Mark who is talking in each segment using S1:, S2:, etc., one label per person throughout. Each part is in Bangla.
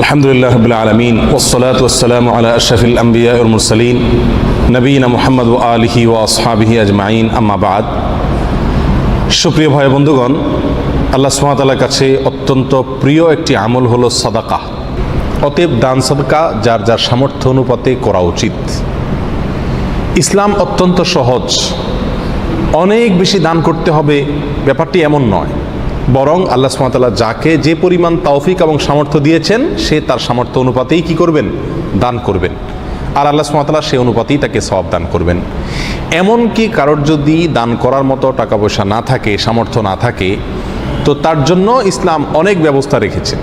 S1: আলহামদুলিল্লাহ রবিল আলমিন ওসলাত ওসালাম আলা আশরফিল আম্বিয়া উরমুরসলিন নবীনা মোহাম্মদ ও আলহি আজমাইন আম্মাবাদ সুপ্রিয় ভাই বন্ধুগণ, আল্লাহ সুমাতালার কাছে অত্যন্ত প্রিয় একটি আমল হলো সাদাকা। অতএব দান সাদকা যার যার সামর্থ্য অনুপাতে করা উচিত। ইসলাম অত্যন্ত সহজ। অনেক বেশি দান করতে হবে, ব্যাপারটি এমন নয়। বরং আল্লাহ সুমাতাল্লাহ যাকে যে পরিমাণ তৌফিক এবং সামর্থ্য দিয়েছেন, সে তার সামর্থ্য অনুপাতেই কি করবেন? দান করবেন। আর আল্লাহ সুমাতাল্লাহ সে অনুপাতেই তাকে সব দান করবেন। এমনকি কারোর যদি দান করার মতো টাকা পয়সা না থাকে, সামর্থ্য না থাকে, তো তার জন্য ইসলাম অনেক ব্যবস্থা রেখেছে।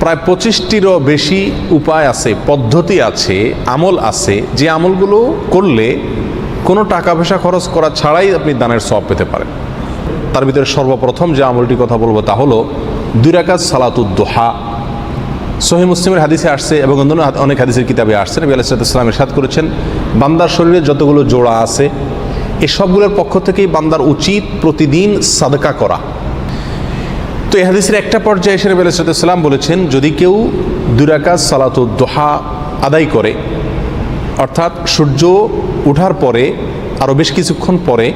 S1: প্রায় পঁচিশটিরও বেশি উপায় আছে, পদ্ধতি আছে, আমল আছে। যে আমলগুলো করলে কোনো টাকা পয়সা খরচ করা ছাড়াই আপনি দানের সব পেতে পারেন। তার ভিতরে সর্বপ্রথম যে আমলটির কথা বলব তা হলো দুরাকাত সালাতুদ্দোহা সহি মুসলিমের হাদিসে আসছে এবং অন্য অনেক হাদিসের কিতাবে আসছে। নবী আলাইসালাম এরশাদ করেছেন, বান্দার শরীরে যতগুলো জোড়া আছে এই সবগুলোর পক্ষ থেকেই বান্দার উচিত প্রতিদিন সাদকা করা। তো এই হাদিসের একটা পর্যায়ে এসে নবী আলাইসালাম বলেছেন, যদি কেউ দুরাকাত সালাতুদ্দোহা আদায় করে, অর্থাৎ সূর্য ওঠার পরে আরও বেশ কিছুক্ষণ পরে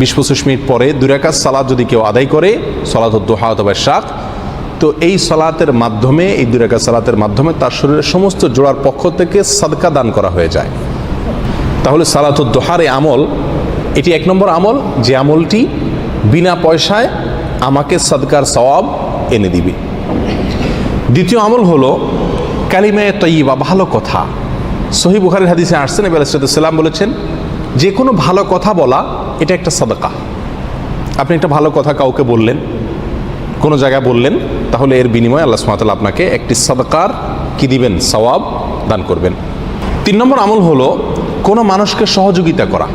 S1: বিশ পঁচিশ মিনিট পরে দুরাকাত সালাদ যদি কেউ আদায় করে সলাতুদ্দোহা অথবা শাক, তো এই সালাতের মাধ্যমে, এই দুরাকাত সালাতের মাধ্যমে তার শরীরের সমস্ত জোড়ার পক্ষ থেকে সাদকা দান করা হয়ে যায়। তাহলে সালাতুদ্দোহার এই আমল, এটি এক নম্বর আমল, যে আমলটি বিনা পয়সায় আমাকে সাদকার সওয়াব এনে দিবে। দ্বিতীয় আমল হলো, কালিমায় তৈবা ভালো কথা। সহি বুখারের হাদিসে আসছেন এবার সাল্লাম বলেছেন যে কোনো ভালো কথা বলা, এটা একটা সাদকা। আপনি একটা ভালো কথা কাউকে বললেন, কোনো জায়গায় বললেন, তাহলে এর বিনিময়ে আল্লাহ সুমাতাল আপনাকে একটি সাদকার কি দিবেন? সওয়াব দান করবেন। তিন নম্বর আমল হলো কোনো মানুষকে সহযোগিতা করা।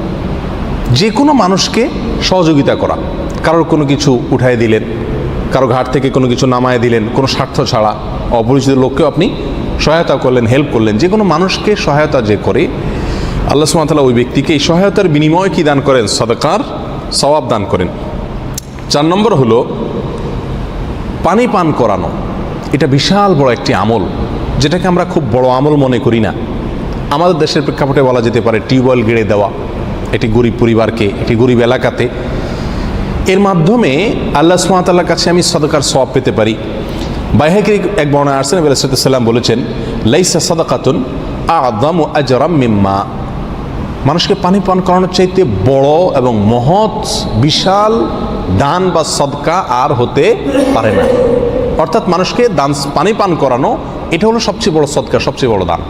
S1: যে কোনো মানুষকে সহযোগিতা করা। কারোর কোনো কিছু উঠাই দিলেন, কারও ঘাট থেকে কোনো কিছু নামায় দিলেন, কোনো স্বার্থ ছাড়া, অপরিচিত লোককেও আপনি সহায়তা করলেন হেল্প করলেন যে কোনো মানুষকে সহায়তা যে করে আল্লাহ সুমাতালা ওই ব্যক্তিকে এই সহায়তার বিনিময়ে কি দান করেন? সদকার সওয়াব দান করেন। চার নম্বর হলো পানি পান করানো। এটা বিশাল বড় একটি আমল, যেটাকে আমরা খুব বড় আমল মনে করি না। আমাদের দেশের প্রেক্ষাপটে বলা যেতে পারে টিউবওয়েল গেড়ে দেওয়া এটি গরিব পরিবারকে এটি গরিব এলাকাতে। এর মাধ্যমে আল্লাহ সুমাতাল্লার কাছে আমি সদকার সওয়াব পেতে পারি। বাইহাকি এক বর্ণা আসছেন সাল্লাম বলেছেন, লাইসা সদকাতুন আদম আজরাম মিম্মা। মানুষকে পানি পান করানোর চাইতে বড় এবং মহৎ, বিশাল দান বা সদকা আর হতে পারে না। অর্থাৎ মানুষকে দান, পানি পান করানো, এটা হলো সবচেয়ে বড় সদকা, সবচেয়ে বড় দান।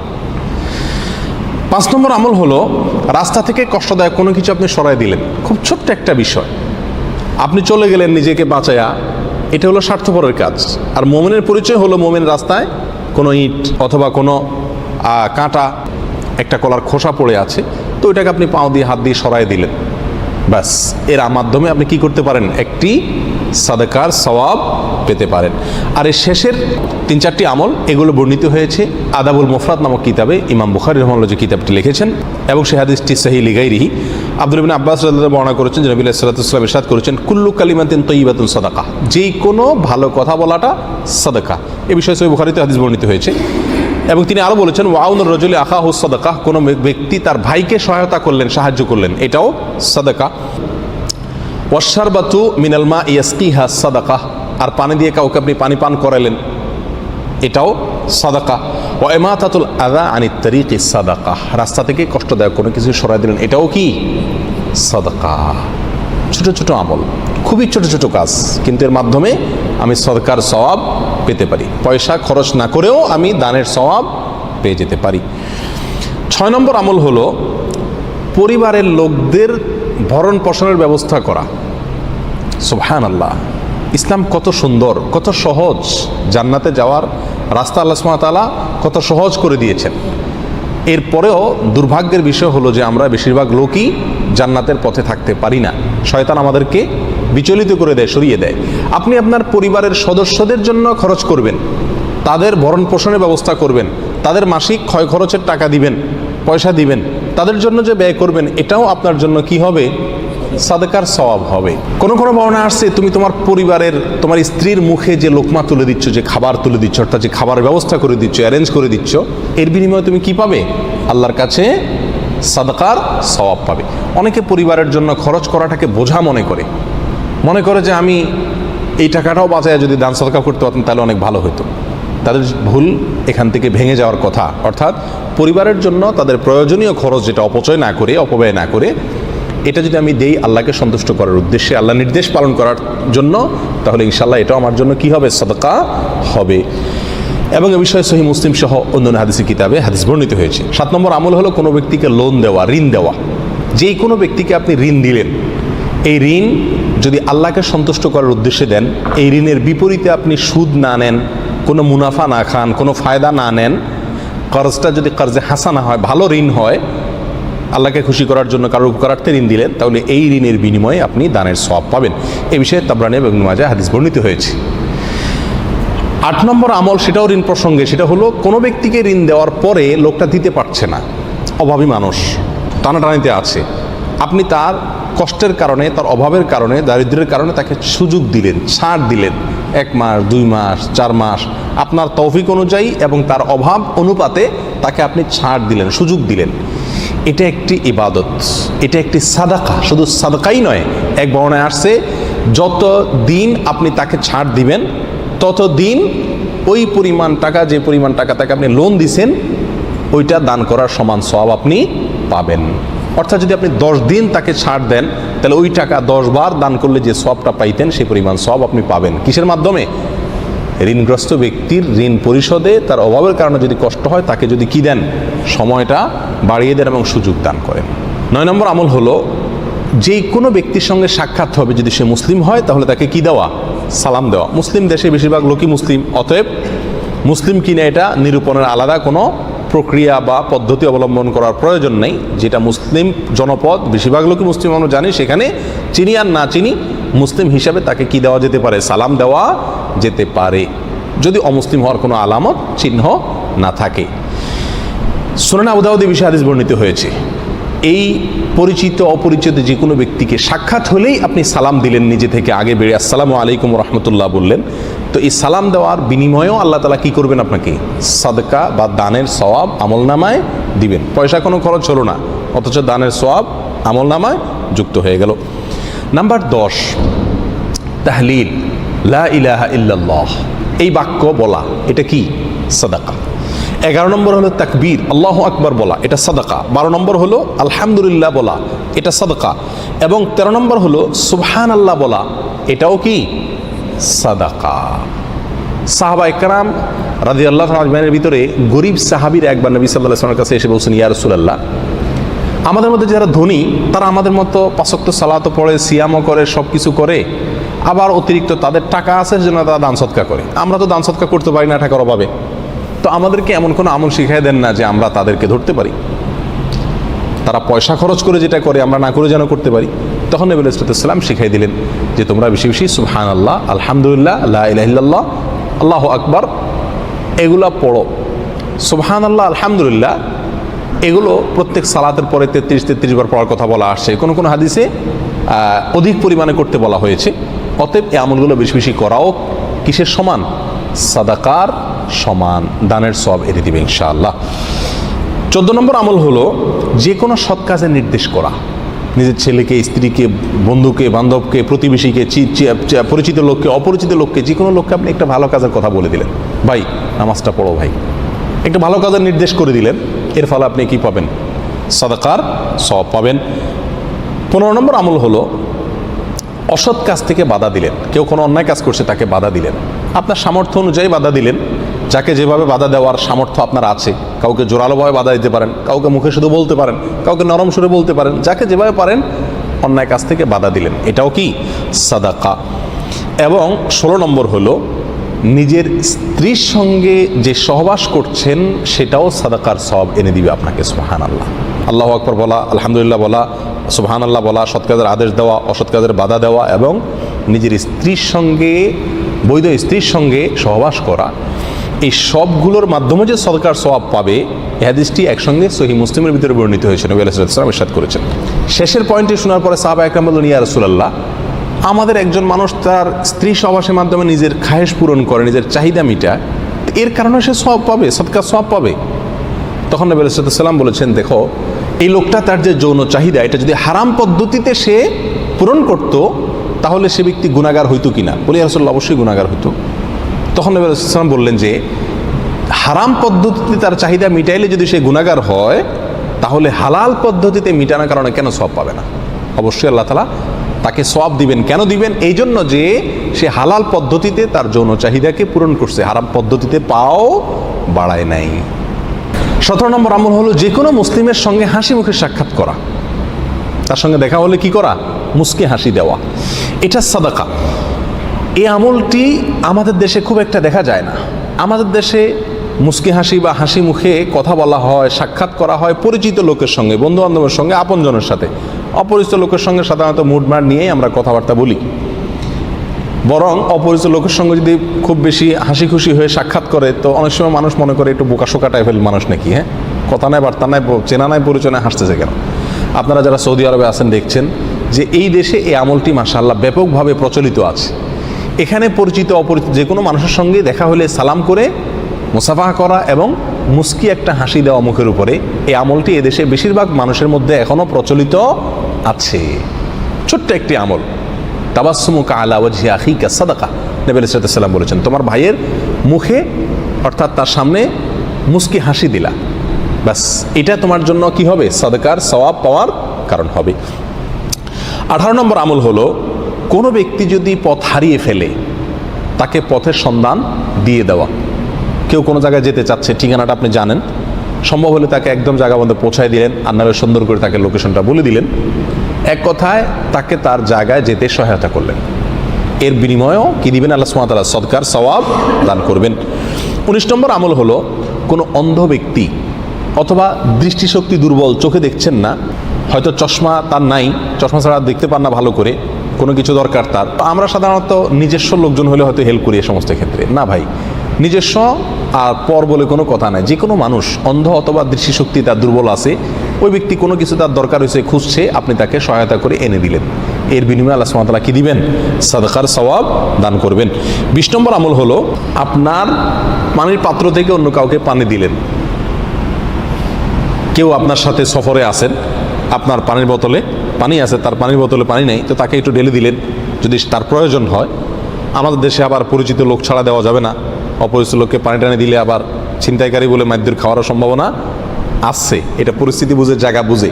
S1: পাঁচ নম্বর আমল হলো, রাস্তা থেকে কষ্টদায়ক কোনো কিছু আপনি সরাই দিলেন। খুব ছোট্ট একটা বিষয়। আপনি চলে গেলেন নিজেকে বাঁচায়া, এটা হলো স্বার্থপরের কাজ। আর মোমেনের পরিচয় হলো মোমেন রাস্তায় কোনো ইট অথবা কোনো কাঁটা, একটা কলার খোসা পড়ে আছে। তো ওইটাকে আপনি পাও দিয়ে হাত দিয়ে সরাই দিলেন। ব্যাস, এর মাধ্যমে আপনি কি করতে পারেন? একটি সাদাকার সওয়াব পেতে পারেন। আর এর শেষের তিন চারটি আমল, এগুলো বর্ণিত হয়েছে আদাবুল মুফরাদ নামক কিতাবে, ইমাম বুখারি রহমাল্লা যে কিতাবটি লিখেছেন এবং সে হাদিসটি সাহি লিগাইরিহি। আব্দুল বিন আব্বাস বর্ণনা করেছেন, যে নবী সাল্লাল্লাহু ইরশাদ করেছেন, কুল্লু কালিমাতিন তৈবাতুন সাদাকা। যেই কোনো ভালো কথা বলাটা সাদাকা। এ বিষয়ে সহি বুখারিতে হাদিস বর্ণিত হয়েছে। এবং তিনি আরও বলেছেন ওয়াউন রজলি আখা হুস সাদাকা। কোনো ব্যক্তি তার ভাইকে সহায়তা করলেন, সাহায্য করলেন, এটাও সাদাকা। ওয়াশারবাতু মিনালমা ইয়াসকিহা সাদাকা। আর পানি দিয়ে কাউকে আপনি পানি পান করালেন এটাও সাদাকা। ও এমাতাতুল আদা আনি তরিক সাদাকা। রাস্তা থেকে কষ্টদায়ক কোনো কিছু সরাই দিলেন, এটাও কি? সাদাকা। ছোট ছোট আমল, খুবই ছোট ছোট কাজ, কিন্তু এর মাধ্যমে আমি সরকার সওয়াব পেতে পারি। পয়সা খরচ না করেও আমি দানের সওয়াব পেয়ে যেতে পারি। ছয় নম্বর আমল হলো পরিবারের লোকদের ভরণ পোষণের ব্যবস্থা করা। সুবহান আল্লাহ ইসলাম কত সুন্দর, কত সহজ। জান্নাতে যাওয়ার রাস্তা আল্লাহ সুমাতালা কত সহজ করে দিয়েছেন। এরপরেও দুর্ভাগ্যের বিষয় হলো যে আমরা বেশিরভাগ লোকই জান্নাতের পথে থাকতে পারি না। শয়তান আমাদেরকে বিচলিত করে দেয়, সরিয়ে দেয়। আপনি আপনার পরিবারের সদস্যদের জন্য খরচ করবেন। তাদের ভরণ পোষণের ব্যবস্থা করবেন। তাদের মাসিক ক্ষয় খরচের টাকা দিবেন, পয়সা দিবেন। তাদের জন্য যে ব্যয় করবেন, এটাও আপনার জন্য কি হবে? সাদকার স্বভাব হবে। কোনো কোনো বর্ণনা আসছে, তুমি তোমার পরিবারের, তোমার স্ত্রীর মুখে যে লোকমা তুলে দিচ্ছ, যে খাবার তুলে দিচ্ছ, অর্থাৎ যে খাবারের ব্যবস্থা করে দিচ্ছ অ্যারেঞ্জ করে দিচ্ছ, এর বিনিময়ে তুমি কি পাবে? আল্লাহর কাছে সাদকার স্বভাব পাবে। অনেকে পরিবারের জন্য খরচ করাটাকে বোঝা মনে করে। মনে করে যে আমি এই টাকাটাও বাঁচায় যদি দান সদকা করতে পারতাম, তাহলে অনেক ভালো হতো তাদের ভুল এখান থেকে ভেঙে যাওয়ার কথা। অর্থাৎ পরিবারের জন্য তাদের প্রয়োজনীয় খরচ যেটা অপচয় না করে, অপব্যয় না করে, এটা যদি আমি দেই আল্লাহকে সন্তুষ্ট করার উদ্দেশ্যে, আল্লাহ নির্দেশ পালন করার জন্য, তাহলে ইনশাল্লাহ এটাও আমার জন্য কি হবে? সদকা হবে। এবং এ বিষয়ে সহি মুসলিম সহ অন্যান্য হাদিসের কিতাবে হাদিস বর্ণিত হয়েছে। সাত নম্বর আমল হলো কোনো ব্যক্তিকে লোন দেওয়া, ঋণ দেওয়া। যেই কোনো ব্যক্তিকে আপনি ঋণ দিলেন। এই ঋণ যদি আল্লাহকে সন্তুষ্ট করার উদ্দেশ্যে দেন, এই ঋণের বিপরীতে আপনি সুদ না নেন, কোনো মুনাফা না খান, কোনো ফায়দা না নেন, কর্জটা যদি কর্জে হাসানা হয়, ভালো ঋণ হয়, আল্লাহকে খুশি করার জন্য কারোর উপকারার্থে ঋণ দিলেন, তাহলে এই ঋণের বিনিময়ে আপনি দানের সব পাবেন। এ বিষয়ে তাবরানি এবং মাজা হাদিস বর্ণিত হয়েছে। আট নম্বর আমল সেটাও ঋণ প্রসঙ্গে, সেটা হলো কোনো ব্যক্তিকে ঋণ দেওয়ার পরে লোকটা দিতে পারছে না। অভাবী মানুষ, টানাটানিতে আছে। আপনি তার কষ্টের কারণে, তার অভাবের কারণে দারিদ্র্যের কারণে তাকে সুযোগ দিলেন, ছাড় দিলেন। এক মাস, দুই মাস, চার মাস। আপনার তৌফিক অনুযায়ী এবং তার অভাব অনুপাতে তাকে আপনি ছাড় দিলেন, সুযোগ দিলেন। এটা একটি ইবাদত, এটা একটি সাদাকা। শুধু সাদাকাই নয়, এক বর্ণায় আসছে, যত দিন আপনি তাকে ছাড় দিবেন ততদিন ওই পরিমাণ টাকা, যে পরিমাণ টাকা তাকে আপনি লোন দিছেন, ওইটা দান করার সমান সব আপনি পাবেন। অর্থাৎ যদি আপনি দশ দিন তাকে ছাড় দেন, তাহলে ওই টাকা দশ বার দান করলে যে সবটা পাইতেন সেই পরিমাণ সব আপনি পাবেন। কিসের মাধ্যমে? ঋণগ্রস্ত ব্যক্তির ঋণ পরিশোধে তার অভাবের কারণে যদি কষ্ট হয়, তাকে যদি কি দেন? সময়টা বাড়িয়ে দেন এবং সুযোগ দান করেন। নয় নম্বর আমল হলো যে কোনো ব্যক্তির সঙ্গে সাক্ষাৎ হবে, যদি সে মুসলিম হয়, তাহলে তাকে কি দেওয়া? সালাম দেওয়া। মুসলিম দেশে বেশিরভাগ লোকই মুসলিম। অতএব মুসলিম কিনা এটা নিরূপণের আলাদা কোনো প্রক্রিয়া বা পদ্ধতি অবলম্বন করার প্রয়োজন নেই। যেটা মুসলিম জনপদ, বেশিরভাগ লোকই মুসলিম, আমরা জানি, সেখানে চিনি আর না চিনি মুসলিম হিসাবে তাকে কি দেওয়া যেতে পারে? সালাম দেওয়া যেতে পারে। যদি অমুসলিম হওয়ার কোনো আলামত, চিহ্ন না থাকে। সোনানা উদাউদ্দি বিষয় হাদিস বর্ণিত হয়েছে। এই পরিচিত, অপরিচিত যে কোনো ব্যক্তিকে সাক্ষাৎ হলেই আপনি সালাম দিলেন নিজে থেকে আগে বেড়ে। আসসালামু আলাইকুম রহমতুল্লাহ বললেন। তো এই সালাম দেওয়ার বিনিময়েও আল্লাহ তালা কী করবেন আপনাকে? সাদকা বা দানের সওয়াব আমল নামায় দিবেন। পয়সা কোনো খরচ হলো না, অথচ দানের সওয়াব আমল নামায় যুক্ত হয়ে গেল। নাম্বার দশ, তাহলিল, লা ইলাহা ইল্লাল্লাহ। এই বাক্য বলা, এটা কি? সাদাকা। এগারো নম্বর হলো তাকবীর, আল্লাহ আকবর বলা, এটা সাদাকা। বারো নম্বর হলো আলহামদুলিল্লাহ বলা, এটা সাদাকা। এবং তেরো নম্বর হলো সুবহান আল্লাহ বলা, এটাও কি? সাদাকা। সাহাবা একরাম রাজি আল্লাহ আজমানের ভিতরে গরিব সাহাবির একবার নবী সাল্লাহ আসলামের কাছে এসে বলছেন, ইয়া রসুলাল্লাহ, আমাদের মধ্যে যারা ধনী, তারা আমাদের মতো পাশক্ত সালাতো পড়ে, সিয়ামও করে সব কিছু করে, আবার অতিরিক্ত তাদের টাকা আছে জন্য তারা দান সৎকা করে। আমরা তো দান সৎকা করতে পারি না টাকার অভাবে। তো আমাদেরকে এমন কোনো আমল শিখাই দেন না যে আমরা তাদেরকে ধরতে পারি। তারা পয়সা খরচ করে যেটা করে, আমরা না করে যেন করতে পারি। তখন নবী ইসলাম শিখাই দিলেন যে তোমরা বেশি বেশি সুহান আল্লাহ আলহামদুলিল্লাহ আল্লাহ আল্লাহ আকবর, এগুলা পড়ো। সুবহান আল্লাহ আলহামদুলিল্লাহ, এগুলো প্রত্যেক সালাতের পরে তেত্রিশ তেত্রিশ বার পড়ার কথা বলা আসছে। কোনো কোনো হাদিসে অধিক পরিমাণে করতে বলা হয়েছে। অতএব এই আমলগুলো বেশি বেশি করাও কিসের সমান? সাদাকার সমান, দানের সব এনে দিবে ইনশাআল্লাহ। চোদ্দ নম্বর আমল হলো যে কোনো সৎ কাজের নির্দেশ করা। নিজের ছেলেকে, স্ত্রীকে, বন্ধুকে, বান্ধবকে, প্রতিবেশীকে পরিচিত লোককে, অপরিচিত লোককে, যে কোনো লোককে আপনি একটা ভালো কাজের কথা বলে দিলেন, ভাই, নামাজটা পড়ো ভাই। একটা ভালো কাজের নির্দেশ করে দিলেন, এর ফলে আপনি কি পাবেন? সাদাকার সব পাবেন। পনেরো নম্বর আমল হলো অসৎ কাজ থেকে বাধা দিলেন। কেউ কোনো অন্যায় কাজ করছে তাকে বাধা দিলেন। আপনার সামর্থ্য অনুযায়ী বাধা দিলেন। যাকে যেভাবে বাধা দেওয়ার সামর্থ্য আপনার আছে, কাউকে জোরালোভাবে বাধা দিতে পারেন, কাউকে মুখে শুধু বলতে পারেন, কাউকে নরম সুরে বলতে পারেন, যাকে যেভাবে পারেন অন্যায় কাছ থেকে বাধা দিলেন। এটাও কি? সাদাকা। এবং ষোলো নম্বর হলো, নিজের স্ত্রীর সঙ্গে যে সহবাস করছেন, সেটাও সাদাকার সব এনে দিবে আপনাকে সুহান আল্লাহ আল্লাহ আকবর বলা, আলহামদুলিল্লাহ বলা সুবহান আল্লাহ বলা, সৎ কাজের আদেশ দেওয়া, অসৎ কাজের বাধা দেওয়া এবং নিজের স্ত্রীর সঙ্গে, বৈধ স্ত্রীর সঙ্গে সহবাস করা এই সবগুলোর মাধ্যমে যে সরকার সওয়াব পাবে হাদিসটি একসঙ্গে সহি মুসলিমের ভিতরে বর্ণিত হয়েছে। নবী আলাইসালাম ইরশাদ করেছেন। শেষের পয়েন্টে শোনার পরে সাহাবা একরাম বললেন, ইয়া রসুলাল্লাহ, আমাদের একজন মানুষ তার স্ত্রী সবাসের মাধ্যমে নিজের খায়েশ পূরণ করে, নিজের চাহিদা মিটায়। এর কারণে সে সব পাবে সৎকার সব পাবে। তখন নবী আলাইসাল্লাম বলেছেন, দেখো, এই লোকটা তার যে যৌন চাহিদা, এটা যদি হারাম পদ্ধতিতে সে পূরণ করত, তাহলে সে ব্যক্তি গুণাগার হইতো কিনা? বলি রসল্লাহ অবশ্যই গুণাগার হইতো। তখন নবী আলাইসাল্লাম বললেন যে, হারাম পদ্ধতিতে তার চাহিদা মিটাইলে যদি সে গুণাগার হয়, তাহলে হালাল পদ্ধতিতে মিটানোর কারণে কেন সব পাবে না? অবশ্যই আল্লাহ তালা তাকে সব দিবেন। কেন দিবেন? এই জন্য যে, সে হালাল পদ্ধতিতে তার যৌন চাহিদাকে পূরণ করছে। হারাম পদ্ধতিতে পাও বাড়ায় নাই। সতেরো নম্বর আমল হলো যে কোনো মুসলিমের সঙ্গে হাসি মুখে সাক্ষাৎ করা। তার সঙ্গে দেখা হলে কি করা? মুসকে হাসি দেওয়া। এটা সাদাকা। এই আমলটি আমাদের দেশে খুব একটা দেখা যায় না। আমাদের দেশে মুসকি হাসি বা হাসি মুখে কথা বলা হয়, সাক্ষাৎ করা হয় পরিচিত লোকের সঙ্গে বন্ধু বান্ধবের সঙ্গে, আপনজনের সাথে। অপরিচিত লোকের সঙ্গে সাধারণত মুডমার নিয়েই আমরা কথাবার্তা বলি। বরং অপরিচিত লোকের সঙ্গে যদি খুব বেশি হাসি খুশি হয়ে সাক্ষাৎ করে, তো অনেক সময় মানুষ মনে করে একটু বোকাশোকা টাইপের মানুষ নাকি হ্যাঁ? কথা নাই, বার্তা নাই চেনা নাই, পরিচয় নাই, হাসতেছে কেন? আপনারা যারা সৌদি আরবে আছেন দেখছেন যে এই দেশে এই আমলটি মাসাল্লাহ ব্যাপকভাবে প্রচলিত আছে। এখানে পরিচিত অপরিচিত যে কোনো মানুষের সঙ্গে দেখা হলে সালাম করে মুসাফা করা এবং মুস্কি একটা হাসি দেওয়া মুখের উপরে। এই আমলটি এদেশে বেশিরভাগ মানুষের মধ্যে এখনও প্রচলিত আছে। ছোট্ট একটি আমল। তাবাসমুকা আলা ওয়াজহি আখিকা সাদাকা। নবী সালাম বলেছেন, তোমার ভাইয়ের মুখে, অর্থাৎ তার সামনে মুস্কি হাসি দিলা। ব্যাস, এটা তোমার জন্য কি হবে? সাদাকার সওয়াব পাওয়ার কারণ হবে। আঠারো নম্বর আমল হলো কোনো ব্যক্তি যদি পথ হারিয়ে ফেলে, তাকে পথের সন্ধান দিয়ে দেওয়া। কেউ কোনো জায়গায় যেতে চাচ্ছে, ঠিকানাটা আপনি জানেন। সম্ভব হলে তাকে একদম জায়গা মধ্যে পৌঁছায় দিলেন, আর সুন্দর করে তাকে লোকেশনটা বলে দিলেন। এক কথায়, তাকে তার জায়গায় যেতে সহায়তা করলেন। এর বিনিময়েও কি দিবেন? আল্লাহ সুমাতালা সদকার, সওয়াব দান করবেন। উনিশ নম্বর আমল হলো, কোনো অন্ধ ব্যক্তি অথবা দৃষ্টিশক্তি দুর্বল চোখে দেখছেন না, হয়তো চশমা তার নাই, চশমা ছাড়া দেখতে পান না ভালো করে কোনো কিছু দরকার তার। আমরা সাধারণত নিজস্ব লোকজন হলে হয়তো হেল্প করি এ সমস্ত ক্ষেত্রে। না ভাই, নিজস্ব আর পর বলে কোনো কথা নাই। যে কোনো মানুষ, অন্ধ অথবা দৃষ্টিশক্তি তার দুর্বল আছে, ওই ব্যক্তি কোনো কিছু তার দরকার হয়েছে, খুঁজছে, আপনি তাকে সহায়তা করে এনে দিলেন। এর বিনিময়ে আল্লাহ সুমাতালা কী দিবেন? সাদকার সওয়াব দান করবেন। বিশ নম্বর আমল হলো, আপনার পানির পাত্র থেকে অন্য কাউকে পানি দিলেন। কেউ আপনার সাথে সফরে আসেন আপনার পানির বোতলে পানি আছে, তার পানির বোতলে পানি নেই, তো তাকে একটু ঢেলে দিলেন। যদি তার প্রয়োজন হয়, আমাদের দেশে আবার পরিচিত লোক ছাড়া দেওয়া যাবে না। অপরিচিত লোককে পানি টানি দিলে আবার ছিনতাইকারী বলে মাদ্যুর খাওয়ারও সম্ভাবনা আসছে এটা পরিস্থিতি বুঝে, জায়গা বুঝে।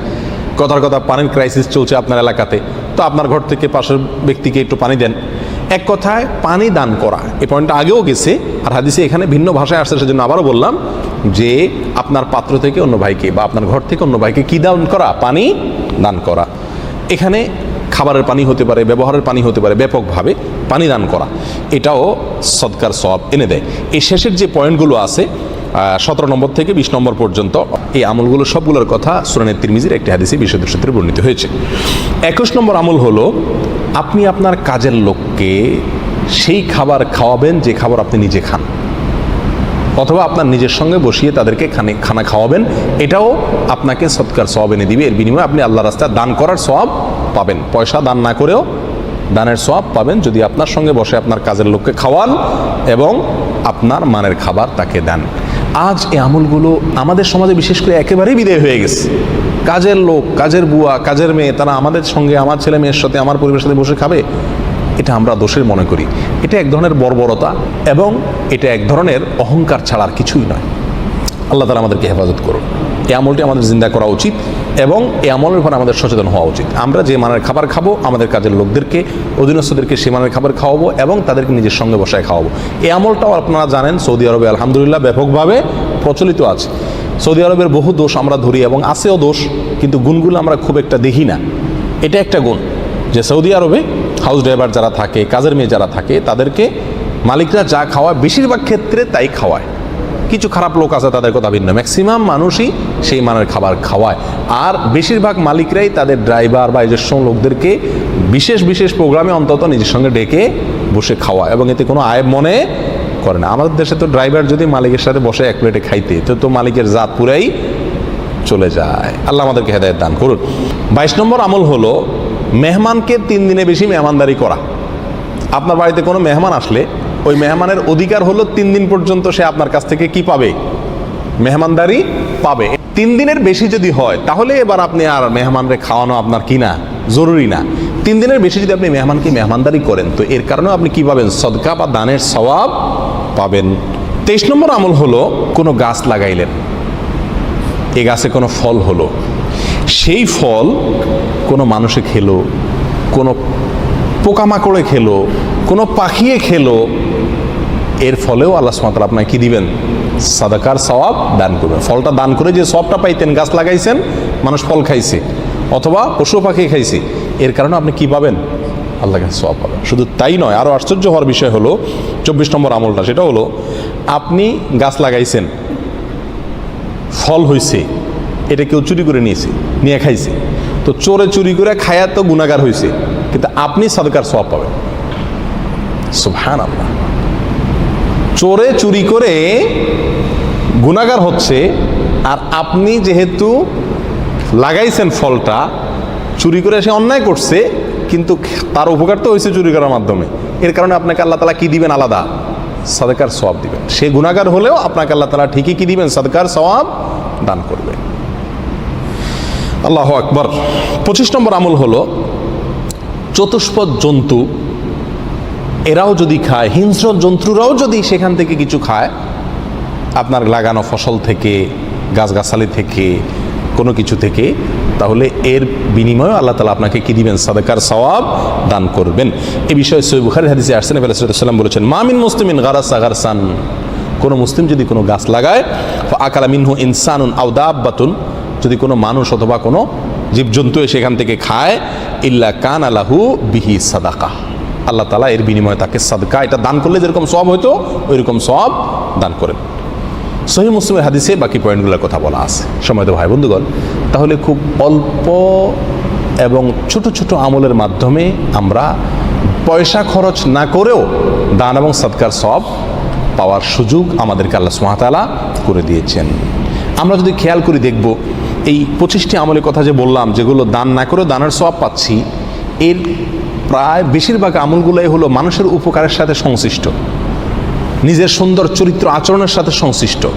S1: কথার কথা, পানির ক্রাইসিস চলছে আপনার এলাকাতে। তো আপনার ঘর থেকে পাশের ব্যক্তিকে একটু পানি দেন। এক কথায় পানি দান করা। এই পয়েন্টটা আগেও গেছে, আর হাদিসে এখানে ভিন্ন ভাষায় আসছে সেজন্য আবারও বললাম যে আপনার পাত্র থেকে অন্য ভাইকে বা আপনার ঘর থেকে অন্য ভাইকে কী দান করা? পানি দান করা। এখানে খাবারের পানি হতে পারে, ব্যবহারের পানি হতে পারে, ব্যাপকভাবে পানি দান করা। এটাও সৎকার সব এনে দেয়। এই শেষের যে পয়েন্টগুলো আছে সতেরো নম্বর থেকে বিশ নম্বর পর্যন্ত এই আমলগুলো সবগুলোর কথা সুরানের তিরমিজির একটি হাদিসে বিশুদ্ধ সূত্রে বর্ণিত হয়েছে। একুশ নম্বর আমল হলো, আপনি আপনার কাজের লোককে সেই খাবার খাওয়াবেন যে খাবার আপনি নিজে খান। অথবা আপনার নিজের সঙ্গে বসিয়ে তাদেরকে খানে, খানা খাওয়াবেন, এটাও আপনাকে সৎকার সব এনে দিবে। এর বিনিময়ে আপনি আল্লাহ রাস্তায় দান করার সব পাবেন। পয়সা দান না করেও দানের সব পাবেন যদি আপনার সঙ্গে বসে আপনার কাজের লোককে খাওয়ান এবং আপনার মানের খাবার তাকে দেন। আজ এই আমলগুলো আমাদের সমাজে বিশেষ করে একেবারেই বিদায় হয়ে গেছে। কাজের লোক, কাজের বুয়া, কাজের মেয়ে, তারা আমাদের সঙ্গে, আমার ছেলে মেয়ের সাথে, আমার পরিবারের সাথে বসে খাবে, এটা আমরা দোষের মনে করি। এটা এক ধরনের বর্বরতা এবং এটা এক ধরনের অহংকার ছাড়ার কিছুই নয়। আল্লাহ তালা আমাদেরকে হেফাজত করুন। এই আমলটি আমাদের জিন্দা করা উচিত। এবং এই আমলের উপর আমাদের সচেতন হওয়া উচিত। আমরা যে মানের খাবার খাব, আমাদের কাজের লোকদেরকে, অধীনস্থদেরকে সে মানের খাবার খাওয়াবো এবং তাদেরকে নিজের সঙ্গে বসায় খাওয়াবো। এই আমলটাও আপনারা জানেন, সৌদি আরবে আলহামদুলিল্লাহ ব্যাপকভাবে প্রচলিত আছে। সৌদি আরবের বহু দোষ আমরা ধরি এবং আছেও দোষ, কিন্তু গুণগুলো আমরা খুব একটা দেখি না। এটা একটা গুণ যে সৌদি আরবে হাউস ড্রাইভার যারা থাকে, কাজের মেয়ে যারা থাকে, তাদেরকে মালিকরা যা খাওয়ায়, বেশিরভাগ ক্ষেত্রে তাই খাওয়ায়। কিছু খারাপ লোক আছে, তাদের কথা ভিন্ন। ম্যাক্সিমাম মানুষই সেই মানের খাবার খাওয়ায়। আর বেশিরভাগ মালিকরাই তাদের ড্রাইভার বা নিজস্ব লোকদেরকে বিশেষ বিশেষ প্রোগ্রামে অন্তত নিজের সঙ্গে ডেকে বসে খাওয়ায় এবং এতে কোনো আয় মনে করে না। আমাদের দেশে তো ড্রাইভার যদি মালিকের সাথে বসে এক প্লেটে খাইতে, তো তো মালিকের জাত পুরাই চলে যায়। আল্লাহ আমাদেরকে হেদায়ত দান করুন। বাইশ নম্বর আমল হলো মেহমানকে তিন দিনে বেশি মেহমানদারি করা। আপনার বাড়িতে কোনো মেহমান আসলে ওই মেহমানের অধিকার হলো তিন দিন পর্যন্ত সে আপনার কাছ থেকে কি পাবে? মেহমানদারি পাবে। তিন দিনের বেশি যদি হয়, তাহলে এবার আপনি আর মেহমানরে খাওয়ানো আপনার কি না? জরুরি না। তিন দিনের বেশি যদি আপনি মেহমানকে মেহমানদারি করেন, তো এর কারণেও আপনি কি পাবেন? সদকা বা দানের সওয়াব পাবেন। তেইশ নম্বর আমল হলো, কোনো গাছ লাগাইলেন। এ গাছে কোনো ফল হলো। সেই ফল কোনো মানুষে খেলো, কোনো পোকামাকড়ে খেলো, কোনো পাখিয়ে খেলো। এর ফলেও আল্লাহ সুমাতাল আপনাকে কী দিবেন? সাদাকার সওয়াব দান করবেন ফলটা দান করে যে সবটা পাইতেন, গাছ লাগাইছেন, মানুষ ফল খাইছে, অথবা পশু পাখি খাইছে, এর কারণে আপনি কি পাবেন? আল্লাহ কাছে সওয়াব পাবেন। শুধু তাই নয় আরও আশ্চর্য হওয়ার বিষয় হলো, চব্বিশ নম্বর আমলটা, সেটা হলো, আপনি গাছ লাগাইছেন, ফল হয়েছে এটা কেউ চুরি করে নিয়েছে, নিয়ে খাইছে, তো চোরে চুরি করে খায়া তো গুণাগার হয়েছে কিন্তু আপনি সদকার সব পাবেন। সুবহান আল্লাহ চোরে চুরি করে গুণাগার হচ্ছে, আর আপনি যেহেতু লাগাইছেন ফলটা, চুরি করে সে অন্যায় করছে, কিন্তু তার উপকার তো হয়েছে চুরি করার মাধ্যমে। এর কারণে আপনাকে আল্লাহ তালা কি দিবেন? আলাদা সাদকার সওয়াব দিবেন। সে গুণাগার হলেও আপনাকে আল্লাহ তালা ঠিকই কী দিবেন? সাদকার সওয়াব দান করবে। আল্লাহ আকবর। পঁচিশ নম্বর আমল হলো, চতুষ্পদ জন্তু এরাও যদি খায়, হিংস্র জন্তুরাও যদি সেখান থেকে কিছু খায়, আপনার লাগানো ফসল থেকে, গাছগাছালি থেকে, কোনো কিছু থেকে, তাহলে এর বিনিময়ে আল্লাহ তালা আপনাকে কি দিবেন? সাদাকার সওয়াব দান করবেন। এ বিষয়ে সৈব বুখারি হাদিসে আসছেন আলাইসাল্লাম বলেছেন মামিন মুসলিমিন গারাসা গারসান। কোনো মুসলিম যদি কোনো গাছ লাগায় আকালা মিনহু ইনসানুন আউদাব্বাতুন যদি কোনো মানুষ অথবা কোনো জীবজন্তু সেখান থেকে খায়, ইল্লা কান আলাহু বিহি সাদাকা আল্লাহ তালা এর বিনিময়ে তাকে সাদকা, এটা দান করলে যেরকম সব হইতো ওই রকম সব দান করেন। সহি মুসলিমের হাদিসে বাকি পয়েন্টগুলোর কথা বলা আছে। সময় তো ভাই বন্ধুগণ, তাহলে খুব অল্প এবং ছোট ছোট আমলের মাধ্যমে আমরা পয়সা খরচ না করেও দান এবং সৎকার সব পাওয়ার সুযোগ আমাদেরকে আল্লাহ সুমাতালা করে দিয়েছেন। আমরা যদি খেয়াল করি, দেখব এই পঁচিশটি আমলের কথা যে বললাম, যেগুলো দান না করেও দানের সব পাচ্ছি, এর প্রায় বেশিরভাগ আমলগুলোই হলো মানুষের উপকারের সাথে সংশ্লিষ্ট। নিজের সুন্দর চরিত্র আচরণের সাথে সংশ্লিষ্ট।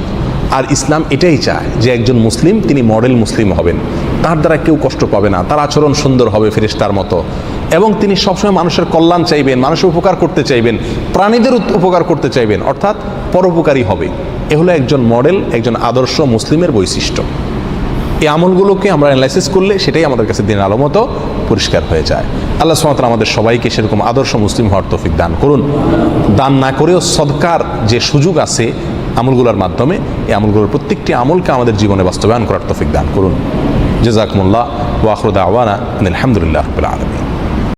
S1: আর ইসলাম এটাই চায় যে একজন মুসলিম, তিনি মডেল মুসলিম হবেন। তার দ্বারা কেউ কষ্ট পাবে না, তার আচরণ সুন্দর হবে ফেরেশতার মতো। এবং তিনি সবসময় মানুষের কল্যাণ চাইবেন, মানুষের উপকার করতে চাইবেন, প্রাণীদের উপকার করতে চাইবেন, অর্থাৎ পরোপকারী হবে। এ হলো একজন মডেল, একজন আদর্শ মুসলিমের বৈশিষ্ট্য। এই আমলগুলোকে আমরা অ্যানালাইসিস করলে সেটাই আমাদের কাছে দিনের আলো মতো। পরিষ্কার হয়ে যায়। আল্লাহ সুমাত্রা আমাদের সবাইকে সেরকম আদর্শ মুসলিম হওয়ার তফিক দান করুন। দান না করেও সদকার যে সুযোগ আছে আমলগুলোর মাধ্যমে, এই আমলগুলোর প্রত্যেকটি আমলকে আমাদের জীবনে বাস্তবায়ন করার তফিক দান করুন। জেজাকমুল্লাহ ওয়াখরুদ আওয়ানা আলহামদুলিল্লাহ রবিল আলমী